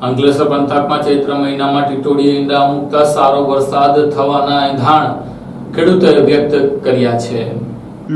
અંકલેશ્વર પંથકમાં ચૈત્ર મહિનામાં ટીટોડી ઈંડા મુકતા સારો વરસાદ થવાના એંધાણ ખેડૂતોએ વ્યક્ત કર્યા છે.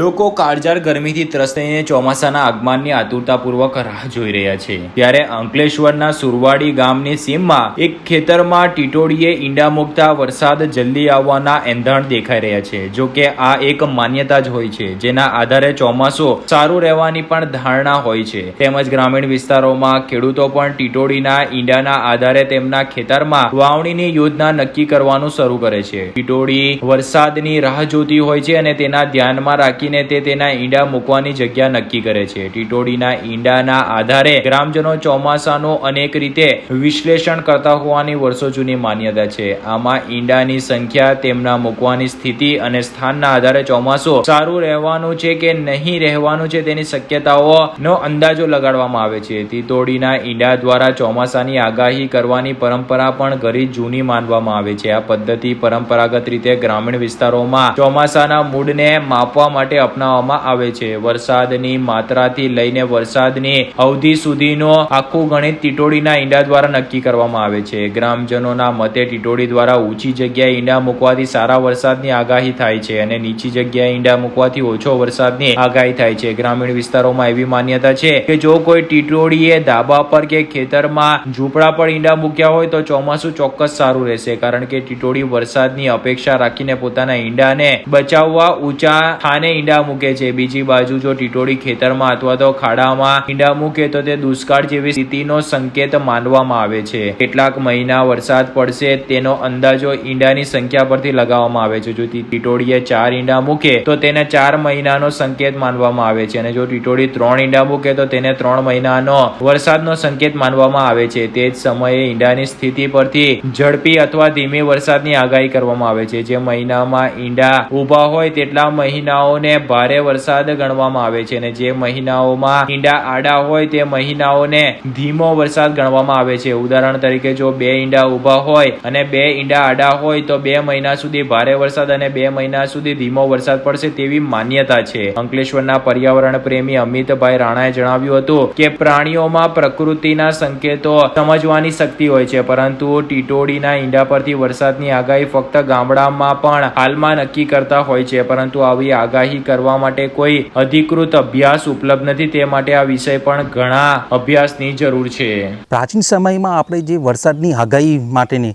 લોકો કાળજાર ગરમીથી ત્રસ્તઈને ચોમાસાના આગમનની આતુરતાપૂર્વક રાહ જોઈ રહ્યા છે. ત્યારે અંકલેશ્વરના સુરવાડી ગામની સીમમાં એક ખેતરમાં ટીટોડીએ ઈંડા મૂકતા વરસાદ જલ્દી આવવાના એંધાણ દેખાઈ રહ્યા છે, જો કે આ એક માન્યતા જ હોય છે, જેના આધારે ચોમાસું સારું રહેવાની પણ ધારણા હોય છે. તેમજ ગ્રામીણ વિસ્તારોમાં ખેડૂતો પણ ટીટોડીના ઈંડાના આધારે તેમના ખેતરમાં વાવણીની યોજના નક્કી કરવાનું શરૂ કરે છે. ટીટોડી વરસાદની રાહ જોતી હોય છે અને તેના ધ્યાનમાં રાખીને તે તેના ઈંડા મૂકવાની જગ્યા નક્કી કરે છે. ટીટોડીના ઈંડાના આધારે ગ્રામજનો ચોમાસાનું અનેક રીતે વિશ્લેષણ કરતા હોવાની વર્ષો જૂની માન્યતા છે. આમાં ઈંડાની સંખ્યા, તેમના મૂકવાની સ્થિતિ અને સ્થાનના આધારે ચોમાસું સારું રહેવાનું છે કે નહીં રહેવાનું છે તેની શક્યતાઓનો અંદાજો લગાડવામાં આવે છે. તિતોડીના ઈંડા દ્વારા ચોમાસાની આગાહી કરવાની પરંપરા પણ ઘણી જૂની માનવામાં આવે છે. આ પદ્ધતિ પરંપરાગત રીતે ગ્રામીણ વિસ્તારોમાં ચોમાસાના મૂડને માપવા માટે અપનાવવામાં આવે છે. વરસાદની માત્રાથી લઈને વરસાદની અવધિ સુધીનો આખું ગણિત ટીટોડીના ઈંડા દ્વારા નક્કી કરવામાં આવે છે. ગ્રામજનોના મતે ટીટોડી દ્વારા ઊંચી જગ્યાએ ઈંડા મૂકવાથી સારા વરસાદની આગાહી થાય છે અને નીચી જગ્યાએ ઈંડા મૂકવાથી ઓછો વરસાદની આગાહી થાય છે. ગ્રામીણ વિસ્તારોમાં એવી માન્યતા છે કે જો કોઈ ટીટોડીએ ધાબા પર કે ખેતરમાં ઝૂંપડા પર ઈંડા મૂક્યા હોય તો ચોમાસું ચોક્કસ સારું રહેશે, કારણ કે ટીટોડી વરસાદની અપેક્ષા રાખીને પોતાના ઈંડાને બચાવવા ઊંચા સ્થાને ઈંડા મૂકે છે. બીજી બાજુ જો ટીટોડી ખેતરમાં અથવા તો ખાડામાં ઈંડા મૂકે તો તે દુષ્કાળ જેવી સ્થિતિનો સંકેત માનવામાં આવે છે. કેટલાક મહિના વરસાદ પડશે તેનો અંદાજો ઈંડાની સંખ્યા પરથી લગાવવામાં આવે છે. જો ટીટોડીએ ચાર ઈંડા મૂકે તો તેને ચાર મહિનાનો સંકેત માનવામાં આવે છે. અને જો ટીટોડી ત્રણ ઈંડા મૂકે તો તેને ત્રણ મહિનાનો વરસાદનો સંકેત માનવામાં આવે છે. તે જ સમયે ઈંડાની સ્થિતિ પરથી ઝડપી અથવા ધીમી વરસાદની આગાહી કરવામાં આવે છે. જે મહિનામાં ઈંડા ઊભા હોય તેટલા મહિનાઓને ભારે વરસાદ ગણવામાં આવે છે અને જે મહિનાઓમાં ઈંડા આડા હોય તે મહિનાઓને ધીમો વરસાદ ગણવામાં આવે છે. ઉદાહરણ તરીકે જો બે ઈંડા ઊભા હોય અને બે ઈંડા આડા હોય તો બે મહિના સુધી ભારે વરસાદ અને બે મહિના સુધી ધીમો વરસાદ પડશે તેવી માન્યતા છે. અંકલેશ્વરના પર્યાવરણ પ્રેમી અમિતભાઈ રાણાએ જણાવ્યું હતું કે પ્રાણીઓમાં પ્રકૃતિના સંકેતો સમજવાની શક્તિ હોય છે, પરંતુ ટીટોડીના ઈંડા પરથી વરસાદની આગાહી ફક્ત ગામડામાં પણ હાલમાં નક્કી કરતા હોય છે, પરંતુ આવી આગાહી કરવા માટે કોઈ અધિકૃત અભ્યાસ ઉપલબ્ધ નથી, તે માટે આ વિષય પણ ઘણા અભ્યાસની જરૂર છે. પ્રાચીન સમયમાં આપણે જે વરસાદની આગાહી માટેની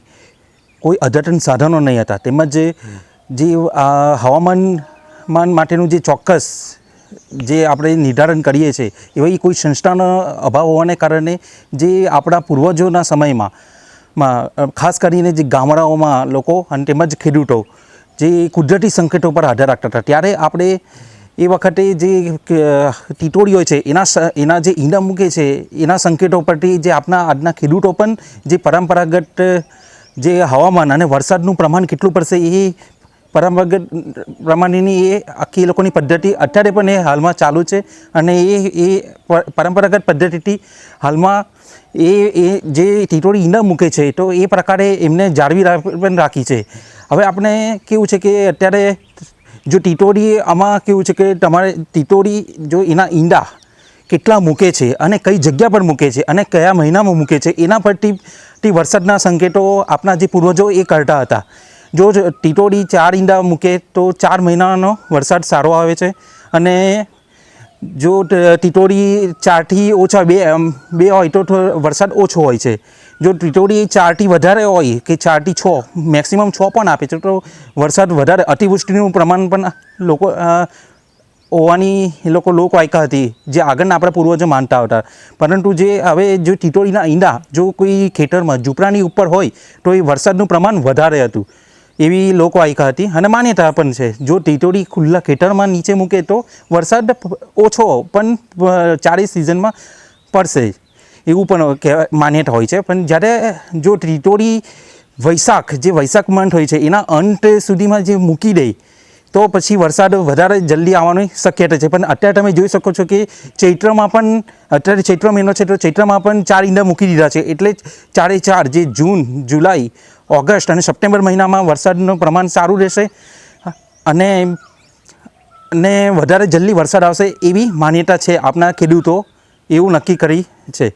કોઈ અદ્યતન સાધનો નહીં હતા, તેમજ જે હવામાન માટેનું જે ચોક્કસ જે આપણે નિર્ધારણ કરીએ છીએ, એવી કોઈ સંસ્થાનો અભાવ હોવાને કારણે જે આપણા પૂર્વજોના સમયમાં ખાસ કરીને જે ગામડાઓમાં લોકો અને તેમજ ખેડૂતો જે કુદરતી સંકટો પર આધાર રાખતા હતા. ત્યારે આપણે એ વખતે જે ટીટોળીઓ છે, એના એના જે ઈંડા મૂકે છે, એના સંકેતો પરથી જે આપણા આજના ખેડૂતો પણ જે પરંપરાગત, જે હવામાન અને વરસાદનું પ્રમાણ કેટલું પડશે એ પરંપરાગત પ્રમાણેની એ આખી લોકોની પદ્ધતિ અત્યારે પણ એ હાલમાં ચાલુ છે અને એ એ પરંપરાગત પદ્ધતિથી હાલમાં એ એ જે ટીટોળી ઈંડા મૂકે છે, તો એ પ્રકારે એમને જાળવી પણ રાખી છે. હવે આપણે કેવું છે કે અત્યારે જો ટીટોળી આમાં કેવું છે કે તમારે ટીટોળી જો એના ઈંડા કેટલા મૂકે છે અને કઈ જગ્યા પર મૂકે છે અને કયા મહિનામાં મૂકે છે, એના પરથી વરસાદના સંકેતો આપણા જે પૂર્વજો એ કરતા હતા. જો ટીટોડી ચાર ઈંડા મૂકે તો ચાર મહિનાનો વરસાદ સારો આવે છે અને જો ટ- ચારથી ઓછા બે બે હોય તો વરસાદ ઓછો હોય છે. જો ટીટોળી ચારથી વધારે હોય કે ચારથી છ, મેક્સિમમ છ પણ આપે છે, તો વરસાદ વધારે, અતિવૃષ્ટિનું પ્રમાણ પણ લોકો હોવાની એ લોકો લોકવાયકા હતી, જે આગળના આપણા પૂર્વજો માનતા હતા પરંતુ જે હવે જો ટીટોળીના ઈંડા, જો કોઈ ખેતરમાં, ઝૂંપડાની ઉપર હોય, તો એ વરસાદનું પ્રમાણ વધારે હતું. એવી લોકવાયકા હતી. અને માન્યતા પણ છે. જો ટીટોડી ખુલ્લા ખેતરમાં નીચે મૂકે તો વરસાદ ઓછો પણ ચારેય સિઝનમાં પડશે. એવું પણ કહેવાય માન્યતા હોય છે. પણ જ્યારે જો ટીટોડી વૈશાખ, જે વૈશાખ મંથ હોય છે, એના અંત સુધીમાં જે મૂકી દે, તો પછી વરસાદ વધારે જલ્દી આવવાની શક્યતા છે. પણ અત્યારે તમે જોઈ શકો છો કે ચૈત્રમાં પણ, અત્યારે ચૈત્ર મહિનો છે, તો ચૈત્રમાં પણ ચાર ઈંડા મૂકી દીધા છે. એટલે ચારે ચાર જે જૂન, જુલાઈ ઓગસ્ટ અને સપ્ટેમ્બર મહિનામાં વરસાદનું પ્રમાણ સારું રહેશે. અને અને વધારે જલ્દી વરસાદ આવશે એવી માન્યતા છે આપણા ખેડૂતો, એવું નક્કી કરી છે.